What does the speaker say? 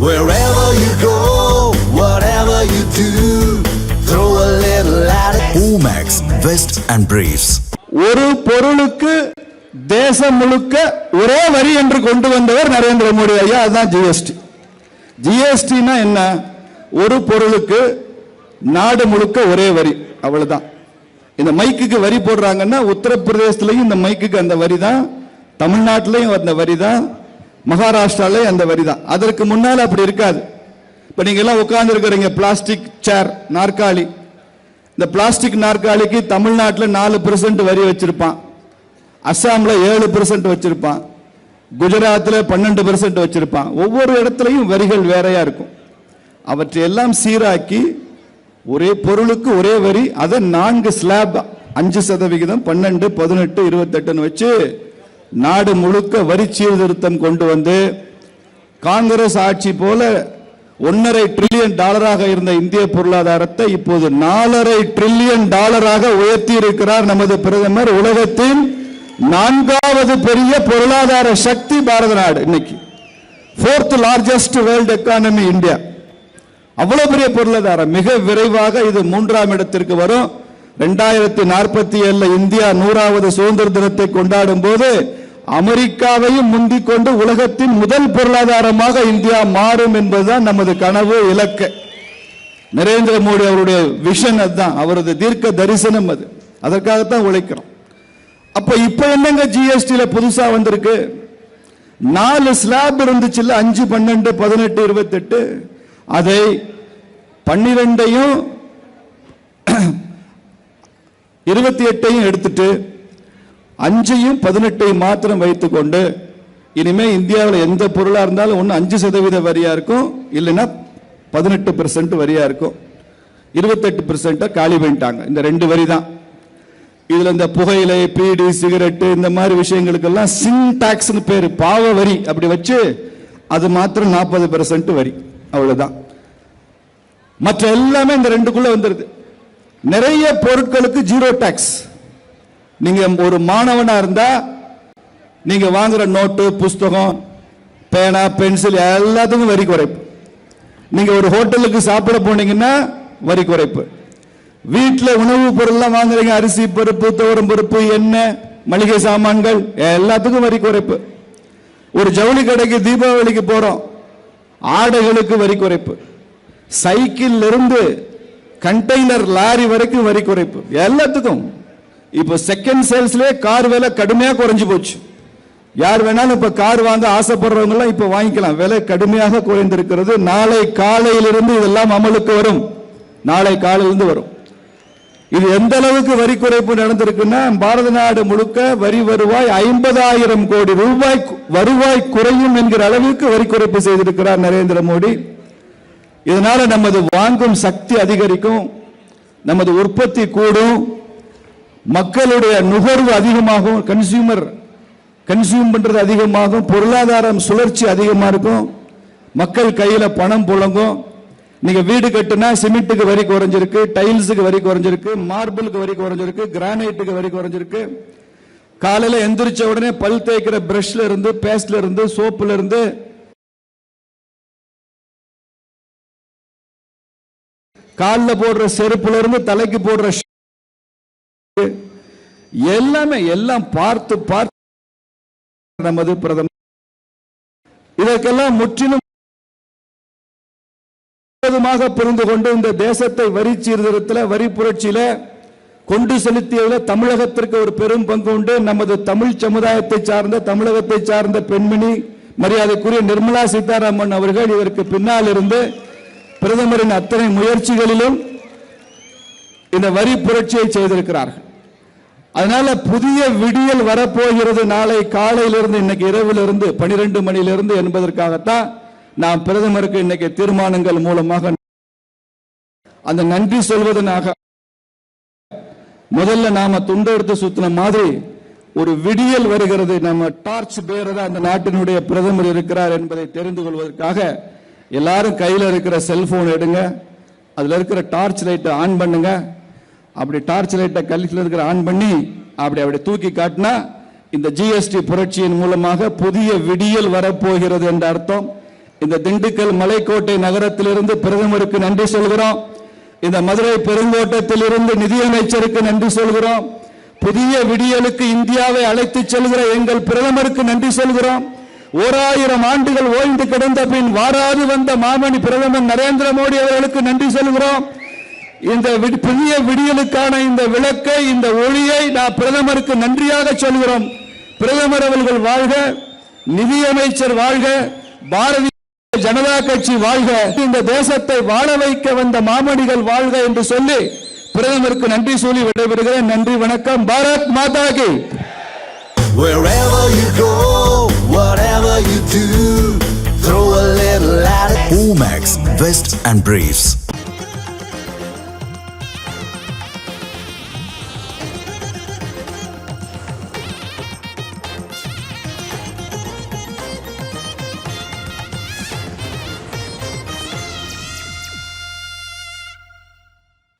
Wherever you go, whatever you do, throw a little at it. Omax, Vest and Briefs. ஒரு பொருளுக்கு தேசம் முழுக்க ஒரே வரி என்று கொண்டு வந்தவர் நரேந்திர மோடி ஐயா அதுதான் ஜிஎஸ்டி ஜிஎஸ்டினா என்ன ஒரு பொருளுக்கு நாடு முழுக்க ஒரே வரி அவ்வளவுதான் இந்த மைக்குக்கு வரி போடுறாங்கன்னா உத்தரப்பிரதேசத்துலயும் இந்த மைக்குக்கு அந்த வரி தான் தமிழ்நாட்டிலையும் அந்த வரி தான் மகாராஷ்டிராலே அந்த வரி தான். அதற்கு முன்னால் அப்படி இருக்காது. இப்போ நீங்கள் எல்லாம் உட்கார்ந்து இருக்கிறீங்க பிளாஸ்டிக் சேர் நாற்காலி. இந்த பிளாஸ்டிக் நாற்காலிக்கு தமிழ்நாட்டில் நாலு பெர்சன்ட் வரி வச்சிருப்பான். அஸ்ஸாமில் ஏழு பெர்சன்ட் வச்சிருப்பான். குஜராத்தில் பன்னெண்டு பெர்சன்ட் வச்சிருப்பான். ஒவ்வொரு இடத்துலையும் வரிகள் வேறையாக இருக்கும். அவற்றை எல்லாம் சீராக்கி ஒரே பொருளுக்கு ஒரே வரி அதை நான்கு ஸ்லாப் அஞ்சு சதவிகிதம் பன்னெண்டு பதினெட்டு இருபத்தெட்டுன்னு வச்சு நாடு முழுக்க வரி சீர்திருத்தம் கொண்டு வந்து காங்கிரஸ் ஆட்சி போல ஒன்னரை ட்ரில்லியன் டாலராக இருந்த இந்திய பொருளாதாரத்தை இப்போது நாலரை ட்ரில்லியன் டாலராக உயர்த்தி இருக்கிறார் நமது பிரதமர். உலகத்தின் நான்காவது பெரிய பொருளாதார சக்தி பாரத நாடு இன்னைக்கு. Fourth largest world economy India அவ்வளவு பெரிய பொருளாதாரம். மிக விரைவாக இது மூன்றாம் இடத்திற்கு வரும். ரெண்டாயிரத்தி நாற்பத்தி ஏழுல இந்தியா நூறாவது சுதந்திர தினத்தை கொண்டாடும் போது அமெரிக்காவையும் முந்திக் கொண்டு உலகத்தின் முதல் பொருளாதாரமாக இந்தியா மாறும் என்பதுதான் நமது கனவு இலக்கு. நரேந்திர மோடி அவருடைய விஷன் அதுதான். அவரது தீர்க்க தரிசனம் அது. அதற்காகத்தான் உழைக்கிறோம். அப்ப இப்ப என்னங்க ஜிஎஸ்டியில புதுசா வந்திருக்கு? நாலு ஸ்லாப் இருந்துச்சுல்ல அஞ்சு பன்னெண்டு பதினெட்டு இருபத்தெட்டு. அதை பன்னிரெண்டையும் இருபத்தி எட்டையும் எடுத்துட்டு அஞ்சையும் பதினெட்டையும் மாத்திரம் வைத்துக்கொண்டு இனிமே இந்தியாவில் எந்த பொருளாக இருந்தாலும் ஒன்று அஞ்சு சதவீத வரியாக இருக்கும் இல்லைன்னா பதினெட்டு பெர்சன்ட் வரியாக இருக்கும். இருபத்தெட்டு பெர்சென்ட்டை காலி பண்ணிட்டாங்க. இந்த ரெண்டு வரி தான். இதில் இந்த புகையிலை பீடி சிகரெட்டு இந்த மாதிரி விஷயங்களுக்கெல்லாம் சிங் டாக்ஸ்னு பேர் பாவ வரி அப்படி வச்சு அது மாத்திரம் நாற்பது பெர்சன்ட் வரி. அவ்வளோதான் மற்ற எல்லாமே இந்த ரெண்டுக்குள்ளே வந்துடுது நிறைய பொருட்களுக்கு ஜீரோ டாக்ஸ் நீங்க ஒரு மாணவனா இருந்தா நீங்க வாங்குற நோட்டு புஸ்தகம் பேனா பென்சில் எல்லாத்துக்கும் வரி குறைப்பு. நீங்க ஒரு ஹோட்டலுக்கு சாப்பிட போனீங்கன்னா வரி குறைப்பு. வீட்டில் உணவுப் பொருள்லாம் வாங்குறீங்க அரிசி பருப்பு துவரம் பருப்பு எண்ணெய் மளிகை சாமான்கள் எல்லாத்துக்கும் வரி குறைப்பு. ஒரு ஜவுளி கடைக்கு தீபாவளிக்கு போறோம் ஆடைகளுக்கு வரி குறைப்பு. சைக்கிள் இருந்து கண்டெய்னர் லாரி வரைக்கும் வரி குறைப்பு. எல்லாத்துக்கும். இப்போ செகண்ட் சேல்ஸ்லயே கார் விலை கடுமையா குறைஞ்சு போச்சு. யார் வேணாலும் இப்ப கார் வாங்க ஆசைப்படுறவங்க எல்லாம் இப்ப வாங்கிக்கலாம். விலை கடுமையாக குறைந்திருக்கிறது. நாளை காலையிலிருந்து இதெல்லாம் அமலுக்கு வரும். நாளை காலையிலிருந்து வரும். இது எந்த அளவுக்கு வரி குறைப்பு நடந்திருக்குன்னா பாரத நாடு முழுக்க வரி வருவாய் ஐம்பதாயிரம் கோடி ரூபாய் வருவாய் குறையும் என்கிற அளவிற்கு வரி குறைப்பு செய்திருக்கிறார் நரேந்திர மோடி. இதனால நமது வாங்கும் சக்தி அதிகரிக்கும். நமது உற்பத்தி கூடும். மக்களுடைய நுகர்வு அதிகமாகும் கன்சியூமர் கன்சியூம் பண்றது அதிகமாகும் பொருளாதாரம் சுழற்சி அதிகமாக இருக்கும் மக்கள் கையில் பணம் புழங்கும். நீங்க வீடு கட்டுனா சிமெண்ட்டுக்கு வரி குறைஞ்சிருக்கு டைல்ஸுக்கு வரி குறைஞ்சிருக்கு மார்பிளுக்கு வரி குறைஞ்சிருக்கு கிரானைட்டுக்கு வரி குறைஞ்சிருக்கு. காலையில் எந்திரிச்ச உடனே பல் தேய்க்கிற பிரஷ்ல இருந்து பேஸ்ட்ல இருந்து சோப்புல இருந்து காலில் போடுற செருப்புல இருந்து தலைக்கு போடுற எல்லாமே எல்லாம் பார்த்து பார்த்து நமது பிரதமர். இதற்கெல்லாம் முற்றிலும் முழுவதுமாக புரிந்து கொண்டு இந்த தேசத்தை வரி சீர்திருத்தல வரி புரட்சியில கொண்டு செலுத்தியதில் தமிழகத்திற்கு ஒரு பெரும் பங்கு உண்டு. நமது தமிழ் சமுதாயத்தை சார்ந்த தமிழகத்தை சார்ந்த பெண்மணி மரியாதைக்குரிய நிர்மலா சீதாராமன் அவர்கள் இதற்கு பின்னால் இருந்து பிரதமரின் அத்தனை முயற்சிகளிலும் இந்த வரி புரட்சியை செய்திருக்கிறார்கள். அதனால புதிய விடியல் வரப்போகிறது நாளை காலையிலிருந்து இன்னைக்கு இரவிலிருந்து பனிரெண்டு மணியிலிருந்து என்பதற்காகத்தான் நாம் பிரதமருக்கு இன்னைக்கு தீர்மானங்கள் மூலமாக அந்த நன்றி சொல்வதனாக முதல்ல நாம துண்டை எடுத்து சுத்தின மாதிரி ஒரு விடியல் வருகிறது. நம்ம டார்ச் பேரதா அந்த நாட்டினுடைய பிரதமர் இருக்கிறார் என்பதை தெரிந்து கொள்வதற்காக எல்லாரும் கையில இருக்கிற செல்போன் எடுங்க. அதுல இருக்கிற டார்ச் லைட்டை ஆன் பண்ணுங்க. அப்படி டார்ச் லைட்டை கல்லில் இருக்கிற ஆன் பண்ணி அப்படி அப்படி தூக்கி காட்டினா இந்த ஜிஎஸ்டி புரட்சியின் மூலமாக புதிய விடியல் வரப்போகிறது என்ற அர்த்தம். இந்த திண்டுக்கல் மலைக்கோட்டை நகரத்திலிருந்து பிரதமருக்கு நன்றி சொல்கிறோம். இந்த மதுரை பெருங்கோட்டத்தில் இருந்து நிதியமைச்சருக்கு நன்றி சொல்கிறோம். புதிய விடியலுக்கு இந்தியாவை அழைத்துச் செல்கிற எங்கள் பிரதமருக்கு நன்றி சொல்கிறோம். ஓராயிரம் ஆண்டுகள் ஓய்ந்து கிடந்த பின் வாராது வந்த மாமணி பிரதமர் நரேந்திர மோடி அவர்களுக்கு நன்றி சொல்கிறோம். இந்த புதிய விடியலுக்கான இந்த விளக்கை இந்த ஒளியை நான் பிரதமருக்கு நன்றியாக சொல்கிறோம். பிரதமர் அவர்கள் வாழ்க நிதியமைச்சர் வாழ்க பாரதிய ஜனதா கட்சி வாழ்க. இந்த தேசத்தை வாழ வைக்க வந்த மாமணிகள் வாழ்க என்று சொல்லி பிரதமருக்கு நன்றி சொல்லி விடைபெறுகிறேன். நன்றி வணக்கம். பாரத் மாதா கி. Wherever you go, whatever you do, throw a little at it. Omax, Vest and Briefs.